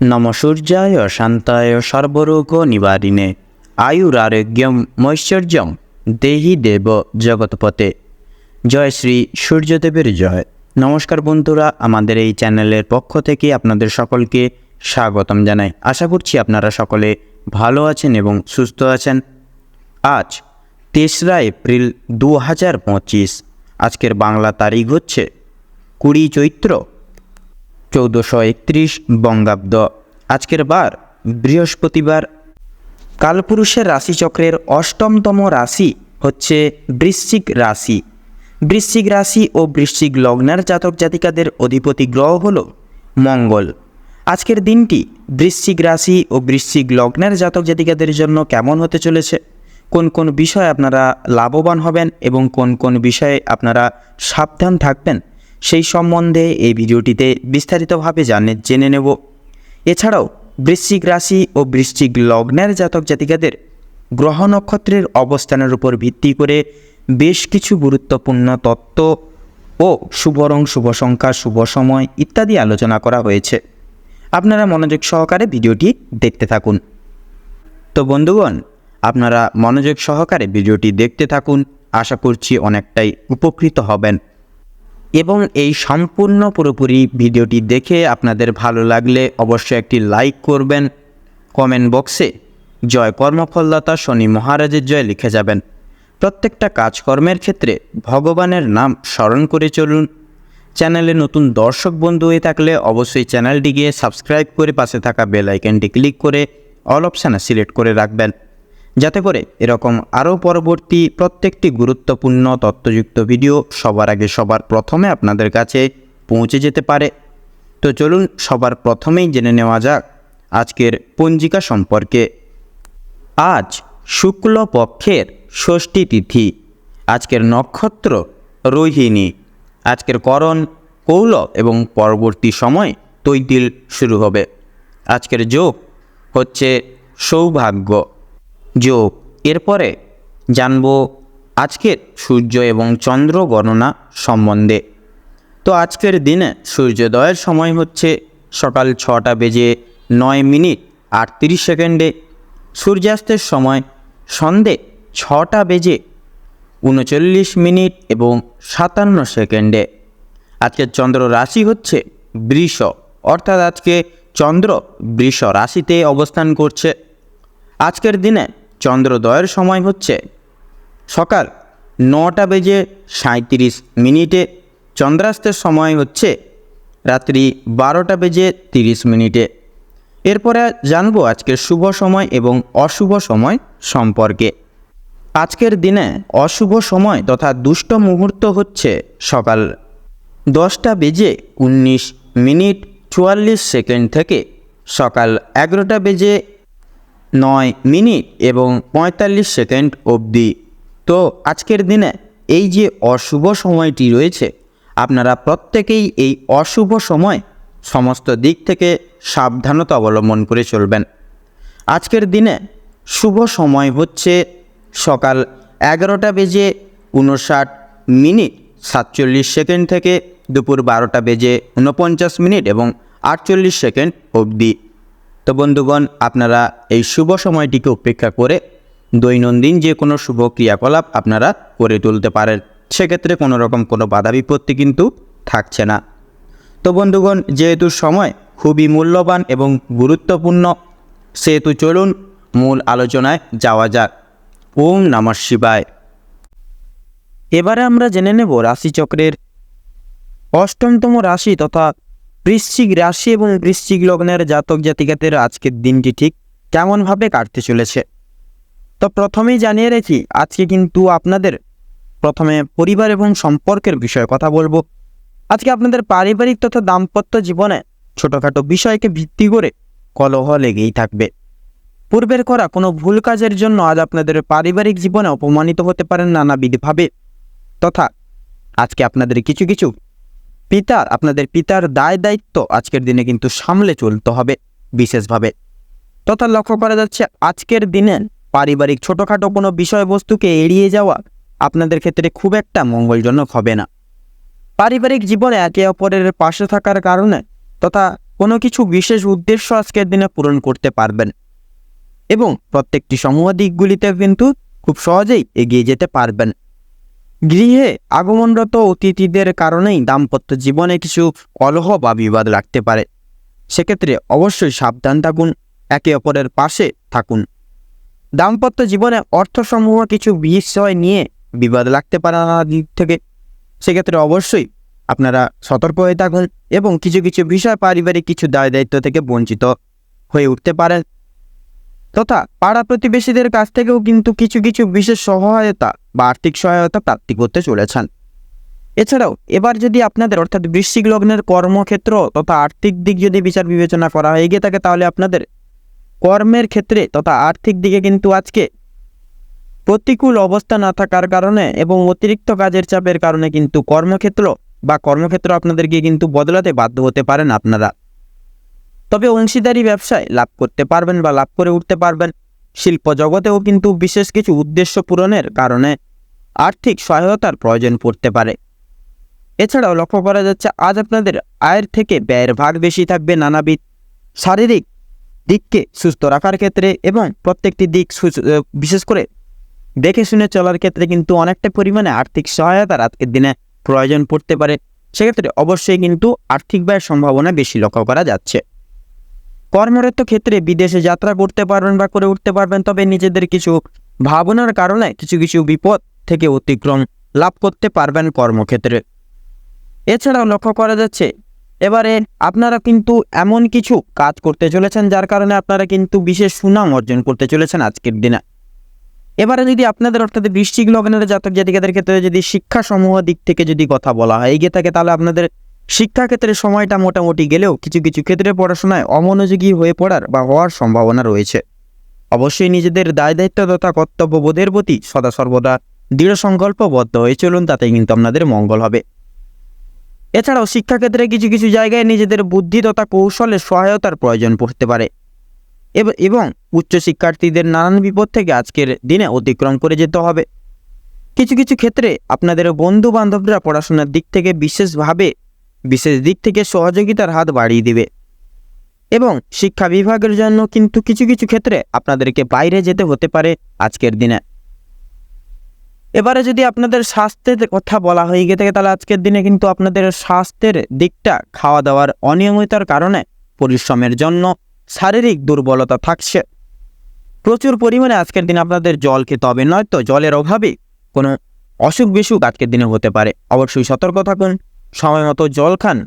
নম সূর্যায় শান্তায় সর্বরোগ নিবারিণে। আয়ুর আরোগ্যম, মৈশ্বর্যম, দেহি দেব জগৎপতে জয় শ্রী সূর্যদেবের জয়। নমস্কার বন্ধুরা, আমাদের এই চ্যানেলের পক্ষ থেকে আপনাদের সকলকে স্বাগতম জানাই। আশা করছি আপনারা সকলে ভালো আছেন এবং সুস্থ আছেন। আজ তেসরা এপ্রিল দু হাজার পঁচিশ, আজকের বাংলা তারিখ হচ্ছে কুড়ি চৈত্র চৌদ্দশো একত্রিশ বঙ্গাব্দ। আজকের বার, বৃহস্পতিবার। কালপুরুষের রাশিচক্রের অষ্টমতম রাশি হচ্ছে বৃশ্চিক রাশি। বৃশ্চিক রাশি ও বৃশ্চিক লগ্নের জাতক জাতিকাদের অধিপতি গ্রহ হল মঙ্গল। আজকের দিনটি বৃশ্চিক রাশি ও বৃশ্চিক লগ্নের জাতক জাতিকাদের জন্য কেমন হতে চলেছে? কোন কোন বিষয়ে আপনারা লাভবান হবেন এবং কোন কোন বিষয়ে আপনারা সাবধান থাকবেন? সেই সম্বন্ধে এই ভিডিওটিতে বিস্তারিতভাবে জানে জেনে নেব। এছাড়াও বৃশ্চিক রাশি ও বৃশ্চিক লগ্নের জাতক জাতিকাদের গ্রহ নক্ষত্রের অবস্থানের উপর ভিত্তি করে বেশ কিছু গুরুত্বপূর্ণ তত্ত্ব ও শুভ রং, শুভ সংখ্যা, শুভ সময় ইত্যাদি আলোচনা করা হয়েছে। আপনারা মনোযোগ সহকারে ভিডিওটি দেখতে থাকুন। তো বন্ধুগণ, আপনারা মনোযোগ সহকারে ভিডিওটি দেখতে থাকুন। আশা করছি অনেকটাই উপকৃত হবেন। এবং এই সম্পূর্ণ পুরোপুরি ভিডিওটি দেখে আপনাদের ভালো লাগলে অবশ্যই একটি লাইক করবেন। কমেন্ট বক্সে, জয় কর্মফলদাতা শনি মহারাজের জয় লিখে যাবেন। প্রত্যেকটা কাজকর্মের ক্ষেত্রে ভগবানের নাম স্মরণ করে চলুন। চ্যানেলে নতুন দর্শক বন্ধু হয়ে থাকলে অবশ্যই চ্যানেলটি গিয়ে সাবস্ক্রাইব করে পাশে থাকা বেল আইকনটি ক্লিক করে অল অপশানে সিলেক্ট করে রাখবেন। যাতে করে এরকম আরও পরবর্তী প্রত্যেকটি গুরুত্বপূর্ণ তথ্যযুক্ত ভিডিও সবার আগে সবার প্রথমে আপনাদের কাছে পৌঁছে যেতে পারে। তো চলুন সবার প্রথমেই জেনে নেওয়া যাক আজকের পঞ্জিকা সম্পর্কে। আজ শুক্ল পক্ষের ষষ্ঠী তিথি, আজকের নক্ষত্র রোহিণী। আজকের করণ কৌল এবং পরবর্তী সময় তৈতিল শুরু হবে। আজকের যোগ হচ্ছে সৌভাগ্য। যোগ। এরপরে জানব আজকের সূর্য এবং চন্দ্র গণনা সম্বন্ধে। তো আজকের দিনে সূর্যোদয়ের সময় হচ্ছে সকাল ছটা বেজে নয় মিনিট আটত্রিশ সেকেন্ডে। সূর্যাস্তের সময় সন্ধে ছটা বেজে উনচল্লিশ মিনিট এবং সাতান্ন সেকেন্ডে। আজকের চন্দ্র রাশি হচ্ছে বৃষ, অর্থাৎ আজকে চন্দ্র বৃষ রাশিতে অবস্থান করছে। আজকের দিনে চন্দ্রোদয়ের সময় হচ্ছে সকাল নটা বেজে সাঁত্রিশ মিনিটে। চন্দ্রাস্তের সময় হচ্ছে রাত্রি বারোটা বেজে তিরিশ মিনিটে। এরপরে জানব আজকের শুভ সময় এবং অশুভ সময় সম্পর্কে। আজকের দিনে অশুভ সময় তথা দুষ্ট মুহূর্ত হচ্ছে সকাল দশটা বেজে উনিশ মিনিট চুয়াল্লিশ সেকেন্ড থেকে সকাল এগারোটা বেজে নয় মিনিট এবং পঁয়তাল্লিশ সেকেন্ড অবধি। তো আজকের দিনে এই যে অশুভ সময়টি রয়েছে, আপনারা প্রত্যেকেই এই অশুভ সময় সমস্ত দিক থেকে সাবধানতা অবলম্বন করে চলবেন। আজকের দিনে শুভ সময় হচ্ছে সকাল এগারোটা বেজে উনষাট মিনিট, সাতচল্লিশ সেকেন্ড থেকে দুপুর বারোটা বেজে উনপঞ্চাশ মিনিট এবং আটচল্লিশ সেকেন্ড অবধি। তো বন্ধুগণ, আপনারা এই শুভ সময়টিকে উপেক্ষা করে দৈনন্দিন যে কোনো শুভ ক্রিয়াকলাপ আপনারা করে তুলতে পারেন। সেক্ষেত্রে কোনো রকম কোনো বাধা বিপত্তি কিন্তু থাকছে না। তো বন্ধুগণ, যেহেতু সময় খুবই মূল্যবান এবং গুরুত্বপূর্ণ, সেহেতু চলুন মূল আলোচনায় যাওয়া যাক। ওম নমঃ শিবায়। এবারে আমরা জেনে নেব রাশিচক্রের অষ্টমতম রাশি তথা বৃশ্চিক রাশি এবং বৃশ্চিক লগ্নের জাতক জাতিকাদের আজকের দিনটি ঠিক কেমনভাবে কাটতে চলেছে? তো প্রথমেই জানিয়ে রেখি, আজকে কিন্তু আপনাদের প্রথমে পরিবার এবং সম্পর্কের বিষয়ে কথা বলব। আজকে আপনাদের পারিবারিক তথা দাম্পত্য জীবনে ছোটোখাটো বিষয়কে ভিত্তি করে কলহ লেগেই থাকবে। পূর্বের করা কোনো ভুল কাজের জন্য আজ আপনাদের পারিবারিক জীবনে অপমানিত হতে পারেন নানাবিধভাবে। তথা আজকে আপনাদের কিছু কিছু পিতার, আপনাদের পিতার দায় দায়িত্ব আজকের দিনে কিন্তু সামলে চলতে হবে বিশেষভাবে। তথা লক্ষ্য করা যাচ্ছে আজকের দিনে পারিবারিক ছোটোখাটো কোনো বিষয়বস্তুকে এড়িয়ে যাওয়া আপনাদের ক্ষেত্রে খুব একটা মঙ্গলজনক হবে না। পারিবারিক জীবনে একে অপরের পাশে থাকার কারণে তথা কোনো কিছু বিশেষ উদ্দেশ্য আজকের দিনে পূরণ করতে পারবেন। এবং প্রত্যেকটি সমূহ দিকগুলিতে কিন্তু খুব সহজেই এগিয়ে যেতে পারবেন। গৃহে আগমনরত অতিথিদের কারণেই দাম্পত্য জীবনে কিছু কলহ বা বিবাদ লাগতে পারে। সেক্ষেত্রে অবশ্যই সাবধান থাকুন, একে অপরের পাশে থাকুন। দাম্পত্য জীবনে অর্থসমূহ কিছু বিষয় নিয়ে বিবাদ লাগতে পারে নানা দিক থেকে। সেক্ষেত্রে অবশ্যই আপনারা সতর্ক হয়ে থাকুন এবং কিছু কিছু বিষয় পারিবারিক কিছু দায় দায়িত্ব থেকে বঞ্চিত হয়ে উঠতে পারেন। তথা পাড়া প্রতিবেশীদের কাছ থেকেও কিন্তু কিছু কিছু বিশেষ সহায়তা বা আর্থিক সহায়তা প্রাপ্তি করতে চলেছেন। এছাড়াও, এবার যদি আপনাদের, অর্থাৎ বৃশ্চিক লগ্নের কর্মক্ষেত্র তথা আর্থিক দিক যদি বিচার বিবেচনা করা হয়ে গিয়ে থাকে তাহলে আপনাদের কর্মের ক্ষেত্রে তথা আর্থিক দিকে কিন্তু আজকে প্রতিকূল অবস্থা না থাকার কারণে এবং অতিরিক্ত কাজের চাপের কারণে কিন্তু কর্মক্ষেত্র বা কর্মক্ষেত্র আপনাদেরকে কিন্তু বদলাতে বাধ্য হতে পারেন আপনারা। তবে অংশীদারি ব্যবসায় লাভ করতে পারবেন বা লাভ করে উঠতে পারবেন। শিল্প জগতেও কিন্তু বিশেষ কিছু উদ্দেশ্য পূরণের কারণে আর্থিক সহায়তার প্রয়োজন পড়তে পারে। এছাড়াও লক্ষ্য করা যাচ্ছে, আজ আপনাদের আয়ের থেকে ব্যয়ের ভাগ বেশি থাকবে নানাবিধ শারীরিক দিককে সুস্থ রাখার ক্ষেত্রে এবং প্রত্যেকটি দিক বিশেষ করে দেখে শুনে চলার ক্ষেত্রে কিন্তু অনেকটা পরিমাণে আর্থিক সহায়তার আজকের দিনে প্রয়োজন পড়তে পারে। সেক্ষেত্রে অবশ্যই কিন্তু আর্থিক ব্যয়ের সম্ভাবনা বেশি লক্ষ্য করা যাচ্ছে। কর্মরত ক্ষেত্রে বিদেশে যাত্রা করতে পারবেন বা করে উঠতে পারবেন, তবে নিজেদের কিছু ভাবনার কারণে কিছু কিছু বিপদ থেকে অতিক্রম লাভ করতে পারবেন কর্মক্ষেত্রে। এছাড়াও লক্ষ্য করা যাচ্ছে, এবারে আপনারা কিন্তু এমন কিছু কাজ করতে চলেছেন, যার কারণে আপনারা কিন্তু বিশেষ সুনাম অর্জন করতে চলেছেন আজকের দিনে। এবারে যদি আপনাদের অর্থাৎ বৃশ্চিক লগ্নের জাতক জাতিকাদের ক্ষেত্রে যদি শিক্ষা সমূহ দিক থেকে যদি কথা বলা হয়, এগিয়ে থাকে, তাহলে আপনাদের শিক্ষাক্ষেত্রে সময়টা মোটামুটি গেলেও কিছু কিছু ক্ষেত্রে পড়াশোনায় অমনোযোগী হয়ে পড়ার বা হওয়ার সম্ভাবনা রয়েছে। অবশ্যই নিজেদের দায় দায়িত্ব তথা কর্তব্যবোধের প্রতি সদা সর্বদা দৃঢ় সংকল্পবদ্ধ হয়ে চলুন তাতে কিন্তু আপনাদের মঙ্গল হবে। এছাড়াও শিক্ষাক্ষেত্রে কিছু কিছু জায়গায় নিজেদের বুদ্ধি তথা কৌশলের সহায়তার প্রয়োজন পড়তে পারে। এব- উচ্চ শিক্ষার্থীদের নানান বিপদ থেকে আজকের দিনে অতিক্রম করে যেতে হবে। কিছু কিছু ক্ষেত্রে আপনাদের বন্ধু বান্ধবরা পড়াশোনার দিক থেকে বিশেষভাবে বিশেষ দিক থেকে সহযোগিতার হাত বাড়িয়ে দিবে। এবং শিক্ষা বিভাগের জন্য কিন্তু কিছু কিছু ক্ষেত্রে আপনাদেরকে বাইরে যেতে হতে পারে আজকের দিনে। এবারে যদি আপনাদের স্বাস্থ্যের কথা বলা হয়ে গিয়ে থাকে তাহলে আজকের দিনে কিন্তু আপনাদের স্বাস্থ্যের দিকটা খাওয়া দাওয়ার অনিয়মিতার কারণে পরিশ্রমের জন্য শারীরিক দুর্বলতা থাকছে। প্রচুর পরিমাণে আজকের দিনে আপনাদের জল খেতে হবে, নয়তো জলের অভাবে কোনো অসুখ বিসুখ আজকের দিনে হতে পারে। অবশ্যই সতর্ক থাকুন। সময় মতো জল খান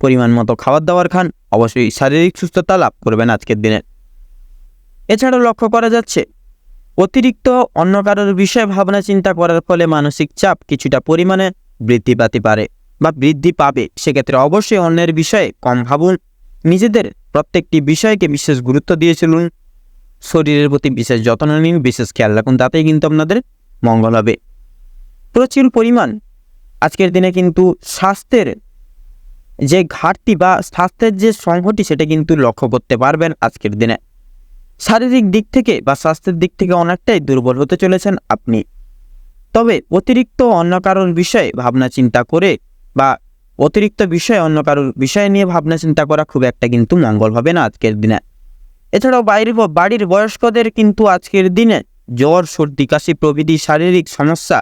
পরিমাণ মতো খাবার দাবার খান, অবশ্যই শারীরিক সুস্থতা লাভ করবেন আজকের দিনে। এছাড়াও লক্ষ্য করা যাচ্ছে, অতিরিক্ত অন্য কারোর বিষয়ে ভাবনা চিন্তা করার ফলে মানসিক চাপ কিছুটা পরিমাণে বৃদ্ধি পাতে পারে বা বৃদ্ধি পাবে। সেক্ষেত্রে অবশ্যই অন্যের বিষয়ে কম ভাবুন। নিজেদের প্রত্যেকটি বিষয়কে বিশেষ গুরুত্ব দিয়ে চলুন। শরীরের প্রতি বিশেষ যত্ন নিন, বিশেষ খেয়াল রাখুন, তাতেই কিন্তু আপনাদের মঙ্গল হবে। প্রচুর পরিমাণ আজকের দিনে কিন্তু স্বাস্থ্যের যে ঘাটতি বা স্বাস্থ্যের যে সংহতি সেটা কিন্তু লক্ষ্য করতে পারবেন আজকের দিনে। শারীরিক দিক থেকে বা স্বাস্থ্যের দিক থেকে অনেকটাই দুর্বল হতে চলেছেন আপনি। তবে অতিরিক্ত অন্য কারোর বিষয়ে ভাবনা চিন্তা করে বা অতিরিক্ত বিষয়ে অন্য কারোর বিষয় নিয়ে ভাবনা চিন্তা করা খুব একটা কিন্তু মঙ্গল হবে না আজকের দিনে। এছাড়াও বাইরের বাড়ির বয়স্কদের কিন্তু আজকের দিনে জ্বর, সর্দি, কাশি প্রভৃতি শারীরিক সমস্যা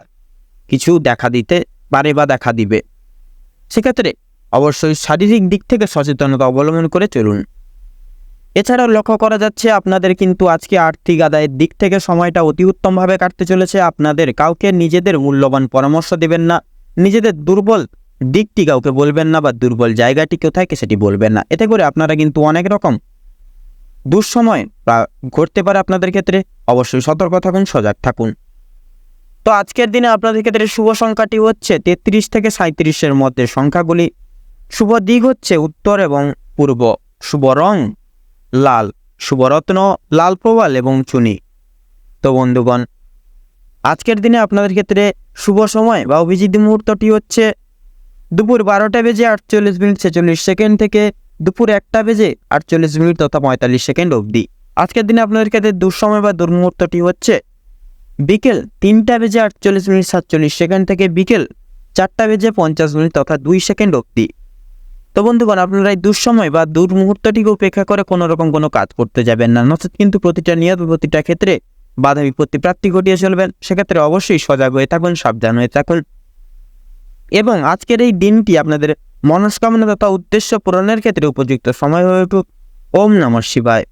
কিছু দেখা দিতে পারে বা দেখা দিবে। সেক্ষেত্রে অবশ্যই শারীরিক দিক থেকে সচেতনতা অবলম্বন করে চলুন। এছাড়াও লক্ষ্য করা যাচ্ছে, আপনাদের কিন্তু আজকে আর্থিক আদায়ের দিক থেকে সময়টা অতি উত্তমভাবে কাটতে চলেছে। আপনাদের কাউকে নিজেদের মূল্যবান পরামর্শ দেবেন না, নিজেদের দুর্বল দিকটি কাউকে বলবেন না বা দুর্বল জায়গাটি কোথায় সেটি বলবেন না। এতে করে আপনারা কিন্তু অনেক রকম দুঃসময় বা ঘটতে পারে আপনাদের ক্ষেত্রে। অবশ্যই সতর্ক থাকুন, সজাগ থাকুন। তো আজকের দিনে আপনাদের ক্ষেত্রে শুভ সংখ্যাটি হচ্ছে তেত্রিশ থেকে সাঁত্রিশের মধ্যে। সংখ্যাগুলি শুভ দিক হচ্ছে উত্তর এবং পূর্ব। শুভ রং লাল শুভরত্ন লাল প্রবাল এবং চুনি। তো বন্ধুগণ, আজকের দিনে আপনাদের ক্ষেত্রে শুভ সময় বা অভিজিৎ মুহূর্তটি হচ্ছে দুপুর বারোটা বেজে আটচল্লিশ মিনিট ছেচল্লিশ সেকেন্ড থেকে দুপুর একটা বেজে আটচল্লিশ মিনিট তথা পঁয়তাল্লিশ সেকেন্ড অবধি। আজকের দিনে আপনাদের ক্ষেত্রে দুঃসময় বা দুর্মুহূর্তটি হচ্ছে বিকেল তিনটা বেজে আটচল্লিশ মিনিট সাতচল্লিশ সেকেন্ড থেকে বিকেল চারটা বেজে পঞ্চাশ মিনিট তথা দুই সেকেন্ড অবধি। তো বন্ধুগণ, আপনারা এই দুঃসময় বা দুর্মুহূর্তটিকে উপেক্ষা করে কোনো রকম কোনো কাজ করতে যাবেন না। নচেত কিন্তু প্রতিটা নিয়ত, প্রতিটা ক্ষেত্রে বাধা বিপত্তি প্রাপ্তি ঘটিয়ে চলবেন। সেক্ষেত্রে অবশ্যই সজাগ হয়ে থাকুন, সাবধান হয়ে থাকুন। এবং আজকের এই দিনটি আপনাদের মনস্কামনা তথা উদ্দেশ্য পূরণের ক্ষেত্রে উপযুক্ত। সময় হয়ে উঠুক। ওম নমঃ শিবায়।